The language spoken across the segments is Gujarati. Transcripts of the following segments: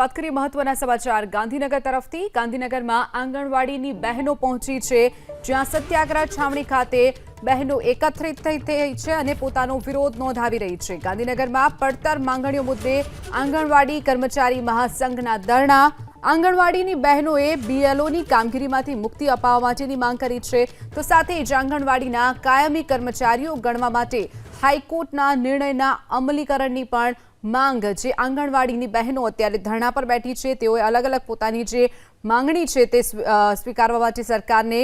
વાત કરીએ મહત્વના સમાચાર. ગાંધીનગર તરફથી ગાંધીનગરમાં આંગણવાડીની બહેનો પહોંચી છે, જ્યાં સત્યાગ્રહ છાવણી ખાતે બહેનો એકત્રિત થઈ થઈ છે અને પોતાનો વિરોધ નોંધાવી રહી છે. ગાંધીનગરમાં પડતર માંગણીઓ મુદ્દે આંગણવાડી કર્મચારી મહાસંઘના ધરણા. આંગણવાડીની બહેનોએ બીએલઓની કામગીરીમાંથી મુક્તિ અપાવવા માટેની માંગ કરી છે. તો સાથે જ આંગણવાડીના કાયમી કર્મચારીઓ ગણવા માટે હાઈકોર્ટના નિર્ણયના અમલીકરણની પણ માંગ જે આંગણવાડીની બહેનો અત્યારે ધરણા પર બેઠી છે. તેઓએ અલગ અલગ પોતાની જે માંગણી છે તે સ્વીકારવા માટે સરકારને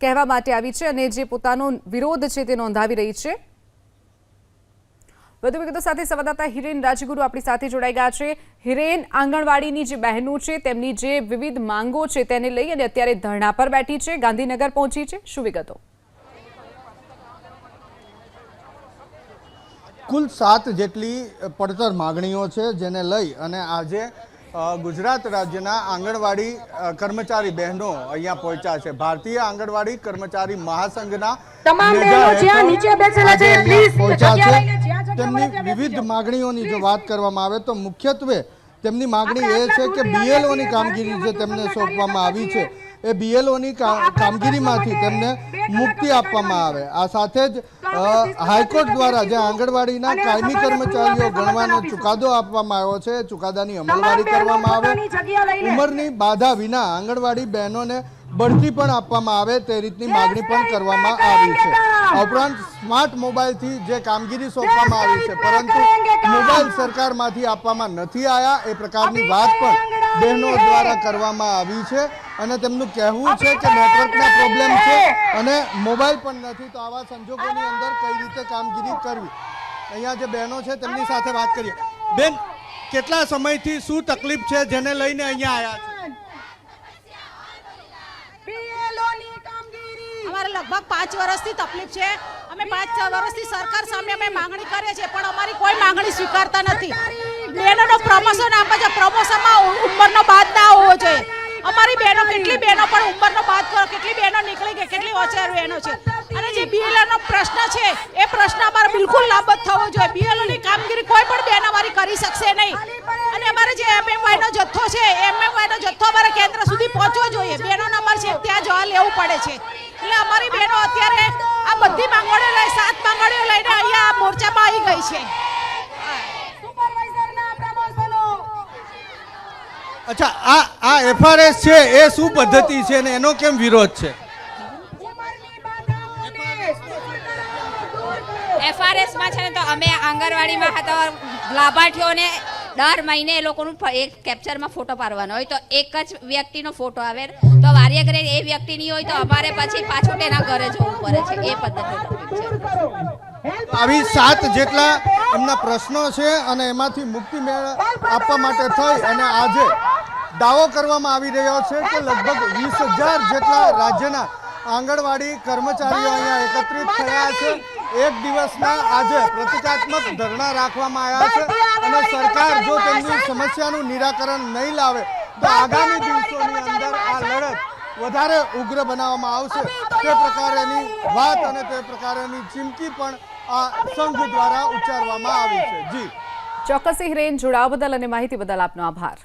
કહેવા માટે આવી છે અને જે પોતાનો વિરોધ છે તે નોંધાવી રહી છે. વધુ વિગતો સાથે સંવાદદાતા હિરેન રાજગુરુ આપણી સાથે જોડાઈ ગયા છે. હિરેન, આંગણવાડીની જે બહેનો છે તેમની જે વિવિધ માંગો છે તેને લઈ અને અત્યારે ધરણા પર બેઠી છે. ગાંધીનગર પહોંચી છે. શું વિગતો? કુલ સાત જેટલી પડતર માગણીઓ છે જેને લઈ અને આજે ગુજરાત રાજ્યના આંગણવાડી કર્મચારી બહેનો અહીંયા પહોંચ્યા છે. ભારતીય આંગણવાડી કર્મચારી મહાસંઘના પહોંચ્યા છે. તેમની વિવિધ માગણીઓની જો વાત કરવામાં આવે તો મુખ્યત્વે તેમની માગણી એ છે કે બીએલઓની કામગીરી જે તેમને સોંપવામાં આવી છે એ બીએલઓની કામગીરીમાંથી તેમને મુક્તિ આપવામાં આવે. આ સાથે જ હાઈકોર્ટ દ્વારા જે આંગણવાડીના કાયમી કર્મચારીઓ ગણવાનો ચુકાદો આપવામાં આવ્યો છે. ચુકાદાની અમલવારી કરવામાં આવે. ઉંમરની બાધા વિના આંગણવાડી બહેનોને બઢતી પણ આપવામાં આવે તે રીતની માગણી પણ કરવામાં આવી છે. ઉપરાંત સ્માર્ટ મોબાઈલથી જે કામગીરી સોંપવામાં આવી છે. પરંતુ મોબાઈલ સરકારમાંથી આપવામાં નથી આવ્યા એ પ્રકારની વાત પણ બહેનો દ્વારા કરવામાં આવી છે. અને તેમનું કહેવું છે કે નેટવર્કના પ્રોબ્લેમ છે અને મોબાઈલ પણ નથી. તો આવા સંજોગોની અંદર કઈ રીતે કામગીરી કરવી? અહીંયા જે બહેનો છે તેમની સાથે વાત કરીએ. બેન કેટલા સમયથી શું તકલીફ છે જેને લઈને અહીંયા આવ્યા છે? BLO ની કામગીરી. અમારે લગભગ પાંચ વર્ષથી તકલીફ છે. અમે પાંચ છ વર્ષથી સરકાર સામે અમે માંગણી કરીએ છીએ પણ અમારી કોઈ માંગણી સ્વીકારતા નથી. બહેનોનો પ્રમોશન આપે છે પ્રમોશનમાં ઉ- ઉંમરનો બાદ ના હોવો જોઈએ અમારી બહેનો કેટલી બહેનો પણ ઉંમરનો બાદ કરો, કેટલી બહેનો નીકળી ગઈ, કેટલી હોશિયાર બહેનો છે. અને જે બીએલઓનો પ્રશ્ન છે, એ પ્રશ્ન અમારે બિલકુલ નાબદ થવો જોઈએ. બીએલઓની કામગીરી કોઈ પણ બહેન અમારી કરી શકશે નહીં. અને અમારે જે એમએમવાયનો જથ્થો છે એમએમવાયનો જથ્થો અમારે કેન્દ્ર સુધી પહોંચવો જોઈએ. બહેનો નંબર છે, ત્યાં જવા લેવું પડે છે. એટલે અમારી બહેનો અત્યારે આ બધી માંગણીઓ લઈ, સાત માંગણીઓ લઈને અહીંયા મોરચામાં આવી ગઈ છે. અચ્છા આ આ એફઆરએસ છે એ શું પદ્ધતિ છે ને એનો કેમ વિરોધ છે? એફઆરએસમાં છે ને તો અમે આંગણવાડીમાં હતા લાભાર્થીઓને દર મહિને એ લોકોનું એક કેપ્ચરમાં ફોટો પાડવાનો હોય. તો એક જ વ્યક્તિનો ફોટો આવે. તો વાર્ય કરે એ વ્યક્તિની હોય તો અમારે પછી પાછું તેના ઘરે જવું પડે છે. એ પદ્ધતિ આવી સાત જેટલા એમના પ્રશ્નો છે અને એમાંથી મુક્તિ મેળ આપવા માટે થઈ અને આજે દાવો કરવામાં આવી રહ્યો છે કે લગભગ વીસ હજાર જેટલા રાજ્યના આંગણવાડી કર્મચારીઓ અહીંયા એકત્રિત થયા છે. એક દિવસના આજે પ્રતિકાત્મક ધરણા રાખવામાં આવ્યા છે. અને સરકાર જો તેમની સમસ્યાનું નિરાકરણ નહીં લાવે તો આગામી દિવસોની અંદર આ લડત વધારે ઉગ્ર બનાવવામાં આવશે. તે પ્રકારેની વાત અને તે પ્રકારેની ચીમકી પણ આ સંઘ દ્વારા ઉચ્ચારવામાં આવી છે. જી. ચોક્કસ હિરેન જોડાવા બદલ અને માહિતી બદલ આપનો આભાર.